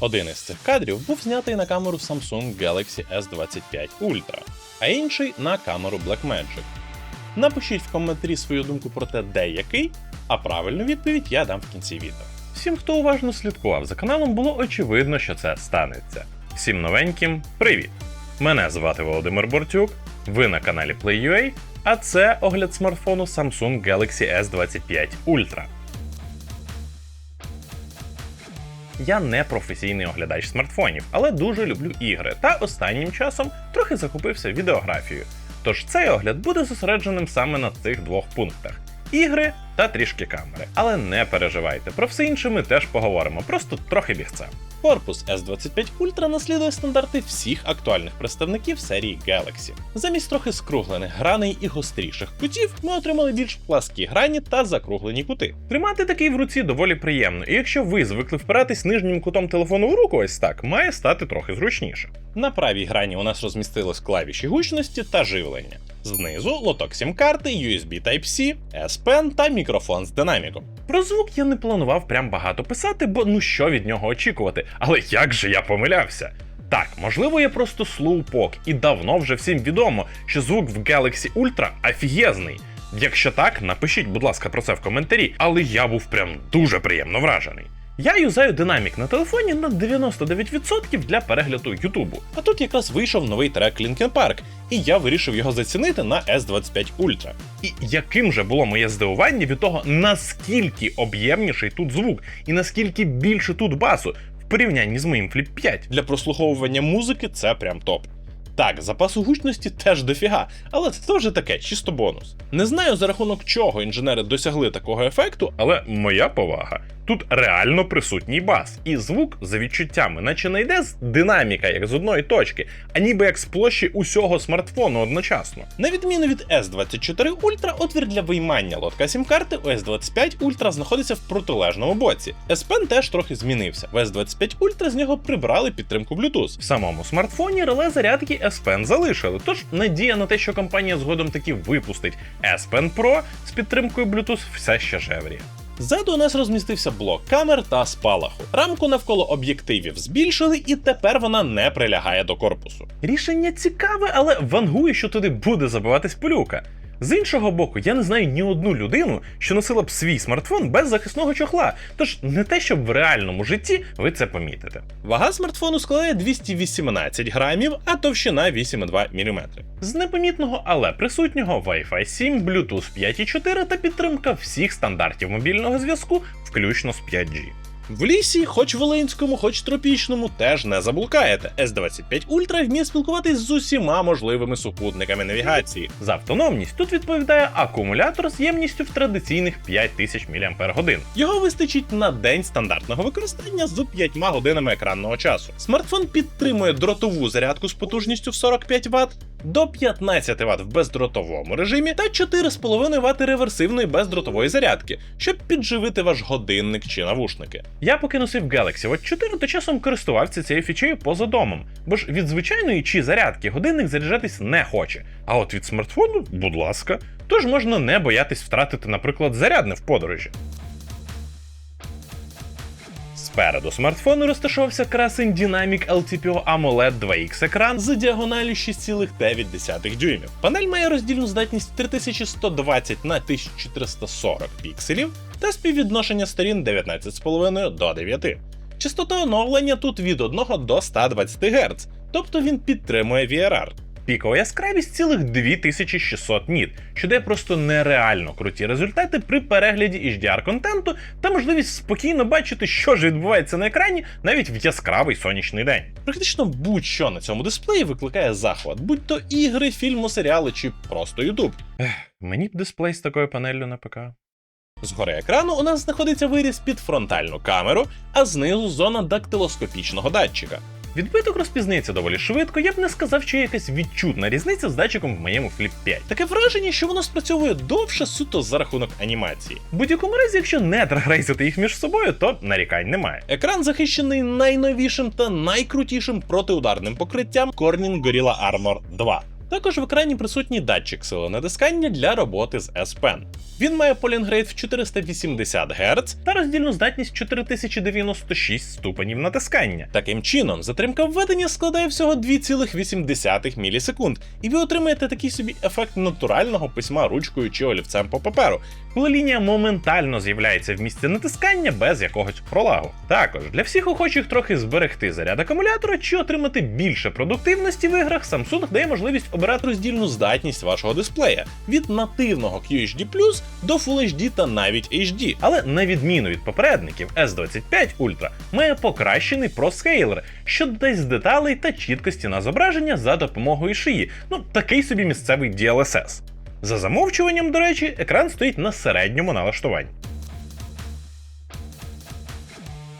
Один із цих кадрів був знятий на камеру Samsung Galaxy S25 Ultra, а інший на камеру Blackmagic. Напишіть в коментарі свою думку про те, де який, а правильну відповідь я дам в кінці відео. Всім, хто уважно слідкував за каналом, було очевидно, що це станеться. Всім новеньким привіт! Мене звати Володимир Бортюк, ви на каналі PlayUA, а це огляд смартфону Samsung Galaxy S25 Ultra. Я не професійний оглядач смартфонів, але дуже люблю ігри та останнім часом трохи захопився відеографією. Тож цей огляд буде зосередженим саме на цих двох пунктах: ігри та трішки камери. Але не переживайте, про все інше ми теж поговоримо, просто трохи бігцем. Корпус S25 Ultra наслідує стандарти всіх актуальних представників серії Galaxy. Замість трохи скруглених граней і гостріших кутів ми отримали більш пласкі грані та закруглені кути. Тримати такий в руці доволі приємно, і якщо ви звикли впиратись нижнім кутом телефону в руку, ось так, має стати трохи зручніше. На правій грані у нас розмістились клавіші гучності та живлення. Знизу лоток сім-карти, USB Type-C, S Pen та мікрофон з динаміком. Про звук я не планував прям багато писати, бо ну що від нього очікувати, але як же я помилявся? Так, можливо, я просто слоупок, і давно вже всім відомо, що звук в Galaxy Ultra офігезний. Якщо так, напишіть, будь ласка, про це в коментарі, але я був прям дуже приємно вражений. Я юзаю динамік на телефоні на 99% для перегляду Ютубу. А тут якраз вийшов новий трек Linkin Park, і я вирішив його зацінити на S25 Ultra. І яким же було моє здивування від того, наскільки об'ємніший тут звук, і наскільки більше тут басу в порівнянні з моїм Flip 5. Для прослуховування музики це прям топ. Так, запасу гучності теж дофіга, але це вже таке, чисто бонус. Не знаю за рахунок чого інженери досягли такого ефекту, але моя повага. Тут реально присутній бас, і звук за відчуттями, наче не йде з динаміка, як з одної точки, а ніби як з площі усього смартфону одночасно. На відміну від S24 Ultra, отвір для виймання лотка сім-карти у S25 Ultra знаходиться в протилежному боці. S Pen теж трохи змінився. В S25 Ultra з нього прибрали підтримку Bluetooth. В самому смартфоні реле зарядки S Pen залишили, тож надія на те, що компанія згодом таки випустить S Pen Pro з підтримкою Bluetooth, все ще жевріє. Ззаду у нас розмістився блок камер та спалаху. Рамку навколо об'єктивів збільшили, і тепер вона не прилягає до корпусу. Рішення цікаве, але вангує, що туди буде забиватись пилюка. З іншого боку, я не знаю ні одну людину, що носила б свій смартфон без захисного чохла, тож не те, щоб в реальному житті ви це помітите. Вага смартфону складає 218 грамів, а товщина 8,2 мм. З непомітного, але присутнього Wi-Fi 7, Bluetooth 5.4 та підтримка всіх стандартів мобільного зв'язку, включно з 5G. В лісі, хоч волинському, хоч тропічному, теж не заблукаєте. S25 Ultra вміє спілкуватись з усіма можливими супутниками навігації. За автономність тут відповідає акумулятор з ємністю в традиційних 5000 мАч. Його вистачить на день стандартного використання з 5 годинами екранного часу. Смартфон підтримує дротову зарядку з потужністю в 45 Вт. До 15 Вт в бездротовому режимі та 4,5 Вт реверсивної бездротової зарядки, щоб підживити ваш годинник чи навушники. Я поки носив Galaxy Watch 4, то часом користувався цією фічею поза домом, бо ж від звичайної чи зарядки годинник заряджатись не хоче. А от від смартфону, будь ласка, тож можна не боятись втратити, наприклад, зарядне в подорожі. Спереду смартфону розташовувався красень Dynamic LTPO AMOLED 2X екран з діагоналю 6,9 дюймів. Панель має роздільну здатність 3120 на 1440 пікселів та співвідношення сторін 19,5 до 9. Частота оновлення тут від 1 до 120 Гц, тобто він підтримує VRR. Пікова яскравість цілих 2600 ніт, що дає просто нереально круті результати при перегляді HDR контенту та можливість спокійно бачити, що ж відбувається на екрані навіть в яскравий сонячний день. Практично будь-що на цьому дисплеї викликає захват, будь то ігри, фільми, серіали чи просто YouTube. Ех, мені б дисплей з такою панеллю на ПК. Згори екрану у нас знаходиться виріз під фронтальну камеру, а знизу зона дактилоскопічного датчика. Відбиток розпізнається доволі швидко, я б не сказав, що є якась відчутна різниця з датчиком в моєму Flip 5. Таке враження, що воно спрацьовує довше суто за рахунок анімації. В будь-якому разі, якщо не драгрейзити їх між собою, то нарікань немає. Екран захищений найновішим та найкрутішим протиударним покриттям Corning Gorilla Armor 2. Також в екрані присутній датчик сили натискання для роботи з S Pen. Він має полінгрейд в 480 Гц та роздільну здатність 4096 ступенів натискання. Таким чином, затримка введення складає всього 2,8 мілісекунд, і ви отримаєте такий собі ефект натурального письма ручкою чи олівцем по паперу, коли лінія моментально з'являється в місці натискання без якогось пролагу. Також для всіх охочих трохи зберегти заряд акумулятора чи отримати більше продуктивності в іграх, Samsung дає можливість обирати роздільну здатність вашого дисплея від нативного QHD до Full HD та навіть HD. Але на відміну від попередників, S25 Ultra має покращений ProScaler, що додасть деталей та чіткості на зображення за допомогою шиї. Ну такий собі місцевий DLSS. За замовчуванням, до речі, екран стоїть на середньому налаштуванні.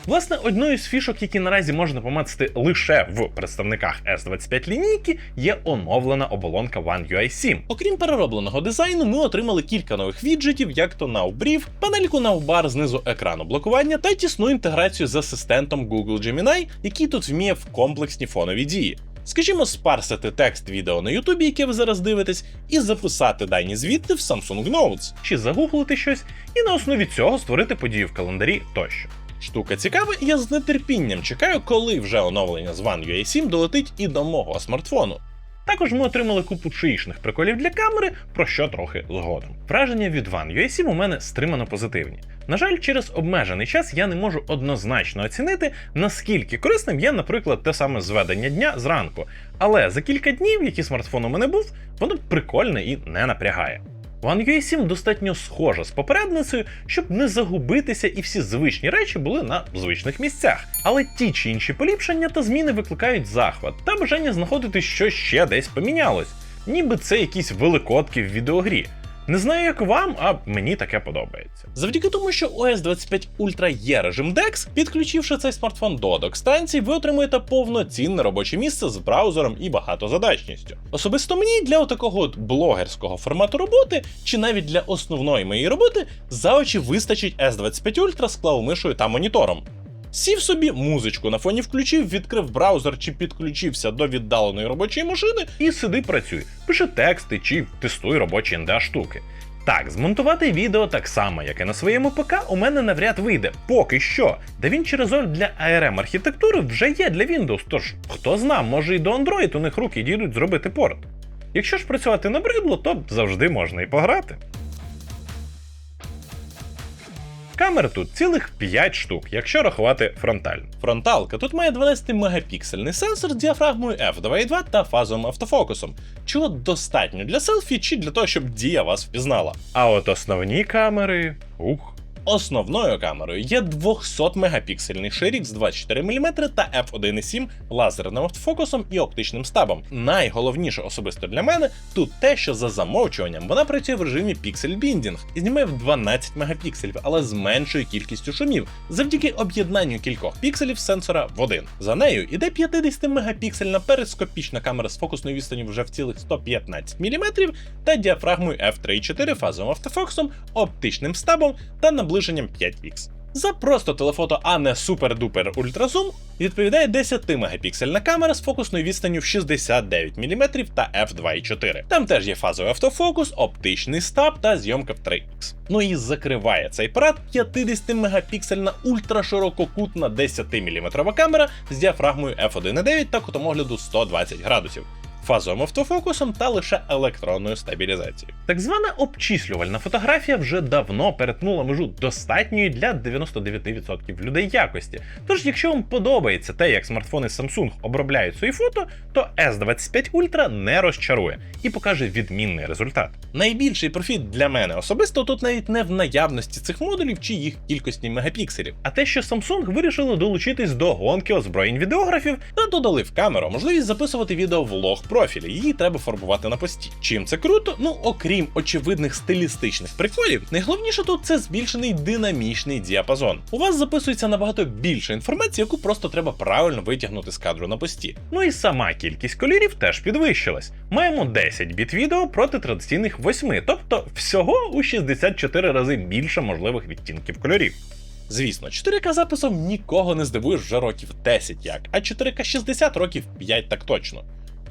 Власне, одною з фішок, які наразі можна помацати лише в представниках S25 лінійки, є оновлена оболонка One UI 7. Окрім переробленого дизайну, ми отримали кілька нових віджитів, як то Nowbrief, панельку Nowbar знизу екрану блокування та тісну інтеграцію з асистентом Google Gemini, який тут вміє в комплексні фонові дії. Скажімо, спарсити текст відео на Ютубі, яке ви зараз дивитесь, і записати дані звідти в Samsung Notes, чи загуглити щось, і на основі цього створити подію в календарі тощо. Штука цікава, і я з нетерпінням чекаю, коли вже оновлення з One UI 7 долетить і до мого смартфону. Також ми отримали купу шиїшних приколів для камери, про що трохи згодом. Враження від One UI 7 у мене стримано позитивні. На жаль, через обмежений час я не можу однозначно оцінити, наскільки корисним є, наприклад, те саме зведення дня зранку. Але за кілька днів, які смартфон у мене був, воно прикольне і не напрягає. One UI 7 достатньо схожа з попередницею, щоб не загубитися, і всі звичні речі були на звичних місцях. Але ті чи інші поліпшення та зміни викликають захват та бажання знаходити, що ще десь помінялось, ніби це якісь великодки в відеогрі. Не знаю, як вам, а мені таке подобається. Завдяки тому, що у S25 Ultra є режим DeX, підключивши цей смартфон до док-станції, ви отримуєте повноцінне робоче місце з браузером і багатозадачністю. Особисто мені для такого блогерського формату роботи, чи навіть для основної моєї роботи, за очі вистачить S25 Ultra з клавомишою та монітором. Сів собі музичку на фоні включив, відкрив браузер чи підключився до віддаленої робочої машини і сиди працюй, пиши тексти чи тестуй робочі NDA штуки. Так, змонтувати відео так само, як і на своєму ПК, у мене навряд вийде. Поки що. DaVinci Resolve для ARM архітектури вже є для Windows, тож хто зна, може і до Android у них руки дійдуть зробити порт. Якщо ж працювати набридло, то завжди можна і пограти. Камер тут цілих 5 штук, якщо рахувати фронтальну. Фронталка тут має 12-мегапіксельний сенсор з діафрагмою f2.2 та фазовим автофокусом, чого достатньо для селфі чи для того, щоб дія вас впізнала. А от основні камери. Ух. Основною камерою є 200-мегапіксельний ширік з 24 мм та f1.7 лазерним автофокусом і оптичним стабом. Найголовніше особисто для мене тут те, що за замовчуванням вона працює в режимі Binding і знімає в 12 мегапікселів, але з меншою кількістю шумів, завдяки об'єднанню кількох пікселів сенсора в один. За нею іде 50-мегапіксельна перископічна камера з фокусною відстанню вже в цілих 115 мм та діафрагмою f3.4 фазовим автофокусом, оптичним стабом та наближенням 5x. За просто телефото, а не супер-дупер ультразум, відповідає 10-мегапіксельна камера з фокусною відстанню в 69 мм та f2.4. Там теж є фазовий автофокус, оптичний стаб та зйомка в 3x. Ну і закриває цей апарат 50-мегапіксельна ультраширококутна 10-мм камера з діафрагмою f1.9 та кутом огляду 120 градусів. Фазовим автофокусом та лише електронною стабілізацією. Так звана обчислювальна фотографія вже давно перетнула межу достатньої для 99% людей якості. Тож, якщо вам подобається те, як смартфони Samsung обробляють свої фото, то S25 Ultra не розчарує і покаже відмінний результат. Найбільший профіт для мене особисто тут навіть не в наявності цих модулів чи їх кількості мегапікселів, а те, що Samsung вирішили долучитись до гонки озброєнь відеографів та додали в камеру можливість записувати відео в лог профілі, її треба фарбувати на пості. Чим це круто? Ну окрім очевидних стилістичних приколів, найголовніше тут це збільшений динамічний діапазон. У вас записується набагато більше інформації, яку просто треба правильно витягнути з кадру на пості. Ну і сама кількість кольорів теж підвищилась. Маємо 10 біт відео проти традиційних 8, тобто всього у 64 рази більше можливих відтінків кольорів. Звісно, 4К записом нікого не здивуєш вже років 10 як, а 4К 60 років 5 так точно.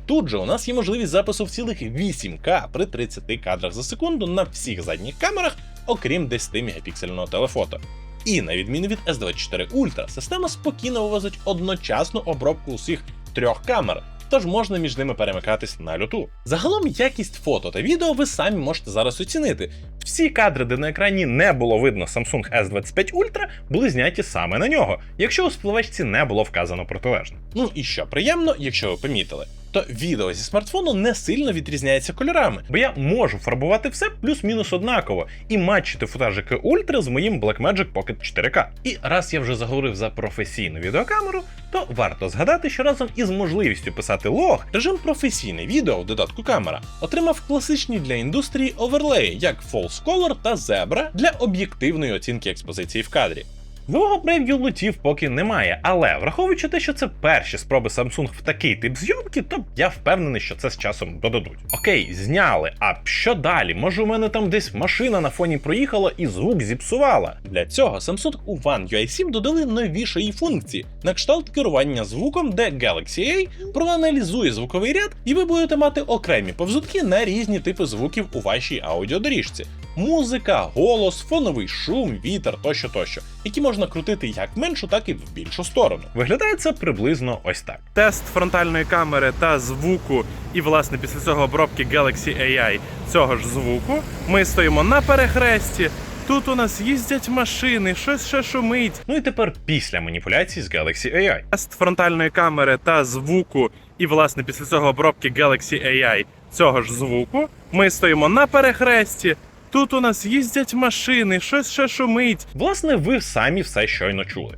Тут же у нас є можливість запису в цілих 8К при 30 кадрах за секунду на всіх задніх камерах, окрім 10 мегапіксельного телефото. І на відміну від S24 Ultra, система спокійно вивозить одночасну обробку усіх трьох камер, тож можна між ними перемикатись на люту. Загалом якість фото та відео ви самі можете зараз оцінити. Всі кадри, де на екрані не було видно Samsung S25 Ultra, були зняті саме на нього, якщо у спливачці не було вказано протилежне. Ну і що приємно, якщо ви помітили, то відео зі смартфону не сильно відрізняється кольорами, бо я можу фарбувати все плюс-мінус однаково і матчити футажики Ультра з моїм Blackmagic Pocket 4K. І раз я вже заговорив за професійну відеокамеру, то варто згадати, що разом із можливістю писати лог, режим професійне відео в додатку камера отримав класичні для індустрії оверлеї, як False Color та Zebra для об'єктивної оцінки експозиції в кадрі. Нового прев'ю лутів поки немає, але враховуючи те, що це перші спроби Samsung в такий тип зйомки, то я впевнений, що це з часом додадуть. Окей, зняли. А що далі? Може, у мене там десь машина на фоні проїхала і звук зіпсувала. Для цього Samsung у One UI 7 додали новішої функції на кшталт керування звуком, де Galaxy A проаналізує звуковий ряд, і ви будете мати окремі повзутки на різні типи звуків у вашій аудіодоріжці. Музика, голос, фоновий шум, вітер тощо тощо, які можна крутити як меншу, так і в більшу сторону. Виглядає це приблизно ось так. тест фронтальної камери та звуку, і власне після цього обробки Galaxy AI цього ж звуку. Ми стоїмо на перехресті. Тут у нас їздять машини, щось ще шумить. Ну і тепер після маніпуляцій з Galaxy AI. Тест фронтальної камери та звуку, і власне після цього обробки Galaxy AI цього ж звуку. Ми стоїмо на перехресті. Тут у нас їздять машини, щось ще шумить. Власне, ви самі все щойно чули.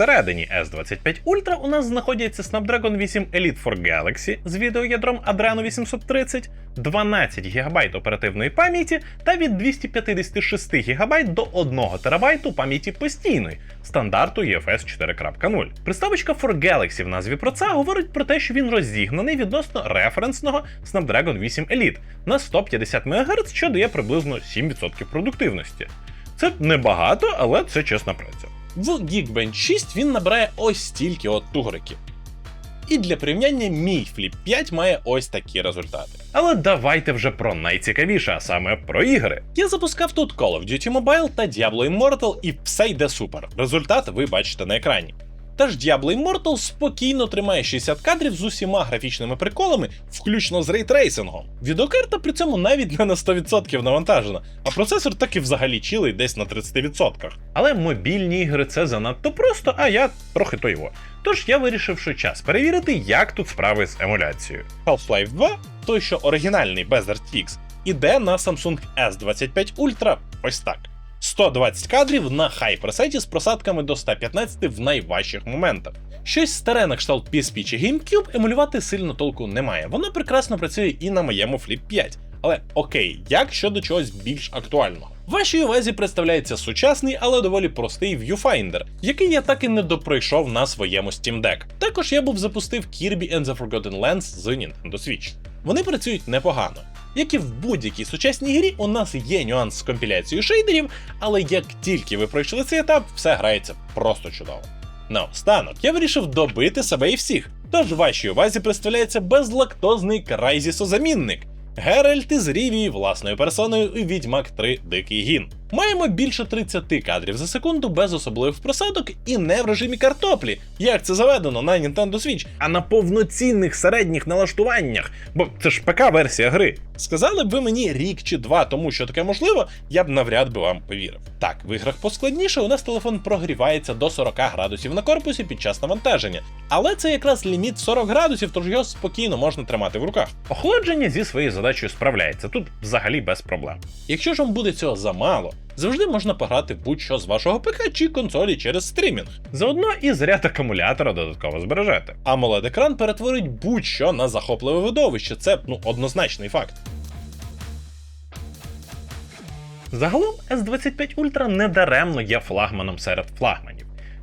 Всередині S25 Ultra у нас знаходяться Snapdragon 8 Elite for Galaxy з відеоядром Adreno 830, 12 ГБ оперативної пам'яті та від 256 ГБ до 1 ТБ пам'яті постійної стандарту UFS 4.0. Приставочка for Galaxy в назві про це говорить про те, що він розігнаний відносно референсного Snapdragon 8 Elite на 150 МГц, що дає приблизно 7% продуктивності. Це небагато, але це чесна праця. В Geekbench 6 він набирає ось стільки от тугриків. І для порівняння мій Flip 5 має ось такі результати. Але давайте вже про найцікавіше, а саме про ігри. Я запускав тут Call of Duty Mobile та Diablo Immortal, і все йде супер. Результат ви бачите на екрані. Та ж Diablo Immortal спокійно тримає 60 кадрів з усіма графічними приколами, включно з рейтрейсингом. Відеокарта при цьому навіть не на 100% навантажена, а процесор так і взагалі чилий десь на 30%. Але мобільні ігри це занадто просто, а я трохи то його. Тож я вирішив, що час перевірити, як тут справи з емуляцією. Half-Life 2, той що оригінальний без RTX, іде на Samsung S25 Ultra ось так. 120 кадрів на хай пресеті з просадками до 115 в найважчих моментах. Щось старе на кшталт PSP чи GameCube емулювати сильно толку немає. Воно прекрасно працює і на моєму Flip 5. Але окей, як щодо чогось більш актуального? Вашій увазі представляється сучасний, але доволі простий Viewfinder, який я так і не допройшов на своєму Steam Deck. Також я був запустив Kirby and the Forgotten Lands з Nintendo Switch. Вони працюють непогано. Як і в будь-якій сучасній грі, у нас є нюанс з компіляцією шейдерів, але як тільки ви пройшли цей етап, все грається просто чудово. Наостанок я вирішив добити себе і всіх. Тож вашій увазі представляється безлактозний крайзісозамінник. Геральт із Рівії власною персоною у Відьмак 3 Дикий Гін. Маємо більше 30 кадрів за секунду без особливих просадок і не в режимі картоплі, як це заведено на Nintendo Switch, а на повноцінних середніх налаштуваннях, бо це ж ПК-версія гри. Сказали б ви мені рік чи два тому, що таке можливо, я б навряд би вам повірив. Так, в іграх поскладніше у нас телефон прогрівається до 40 градусів на корпусі під час навантаження, але це якраз ліміт 40 градусів, тож його спокійно можна тримати в руках. Охолодження зі своєю задачею справляється тут взагалі без проблем. Якщо ж вам буде цього замало, завжди можна пограти будь-що з вашого ПК чи консолі через стрімінг. Заодно і заряд акумулятора додатково збережете. amoled екран перетворить будь-що на захопливе видовище. Це ну однозначний факт. Загалом S25 Ultra недаремно є флагманом серед флагманів.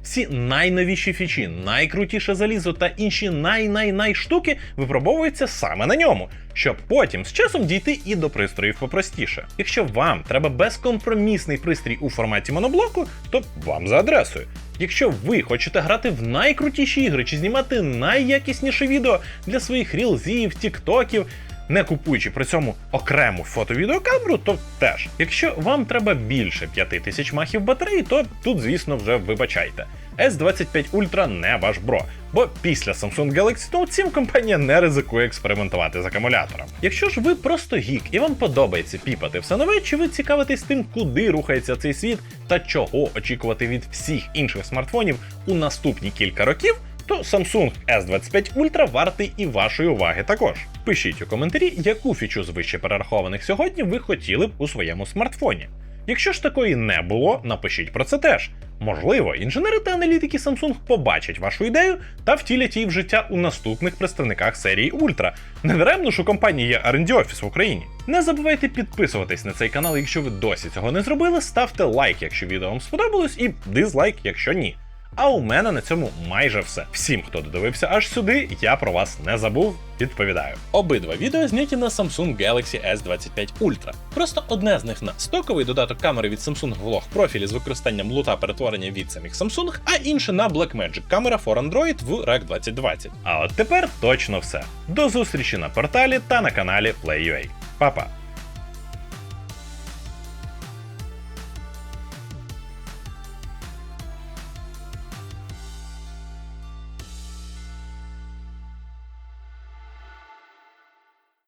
Всі найновіші фічі, найкрутіше залізо та інші най-най-най штуки випробовуються саме на ньому, щоб потім з часом дійти і до пристроїв попростіше. Якщо вам треба безкомпромісний пристрій у форматі моноблоку, то вам за адресою. Якщо ви хочете грати в найкрутіші ігри чи знімати найякісніше відео для своїх рілзів, тіктоків, не купуючи при цьому окрему фото-відеокамеру, то теж. Якщо вам треба більше 5000 махів батареї, то тут, звісно, вже вибачайте. S25 Ultra не ваш бро, бо після Samsung Galaxy Note 7 компанія не ризикує експериментувати з акумулятором. Якщо ж ви просто гік і вам подобається піпати все нове, чи ви цікавитесь тим, куди рухається цей світ та чого очікувати від всіх інших смартфонів у наступні кілька років, то Samsung S25 Ultra вартий і вашої уваги також. Пишіть у коментарі, яку фічу з вище перерахованих сьогодні ви хотіли б у своєму смартфоні. Якщо ж такої не було, напишіть про це теж. Можливо, інженери та аналітики Samsung побачать вашу ідею та втілять її в життя у наступних представниках серії Ultra. Недаремно ж у компанії є R&D офіс в Україні. Не забувайте підписуватись на цей канал, якщо ви досі цього не зробили. Ставте лайк, якщо відео вам сподобалось, і дизлайк, якщо ні. А у мене на цьому майже все. Всім, хто додивився аж сюди, я про вас не забув. Відповідаю. Обидва відео зняті на Samsung Galaxy S25 Ultra. Просто одне з них на стоковий додаток камери від Samsung Vlog профілі з використанням лута перетворення від самих Samsung, а інше на Blackmagic камера for Android в REC 2020. А от тепер точно все. До зустрічі на порталі та на каналі PlayUA. Па-па!